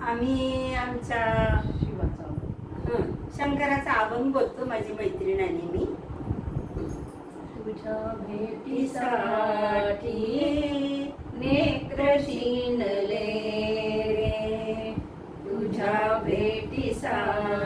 आम्ही आमच्या शंकराचा अभंग बोलतो माझी मैत्रीण आणि मी. तुझ्या भेटीसाठी साठी नेत्र शिनले रे. तुझ्या भेटीसाठी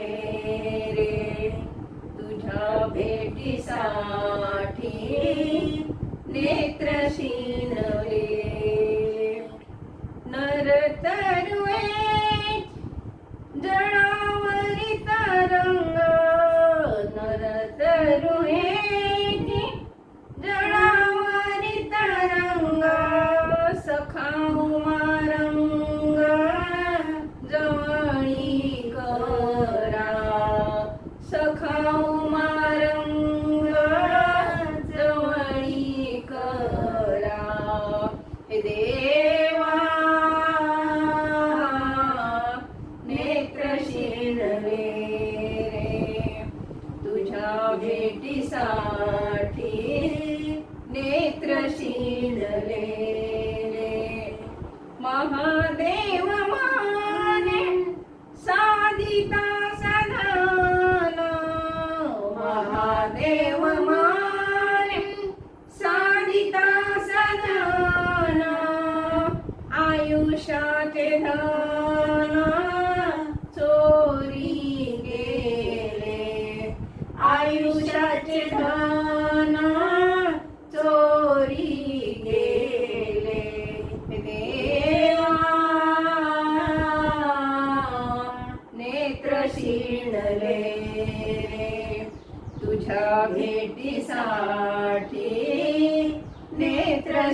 हे देवा रे. तुझ्या भेटीसा आयुष्याचे धन चोरी गेले आयुष्याचे धन चोरी गेले देवा नेत्र शिणले तुझ्या भेटीसाठी नेत्र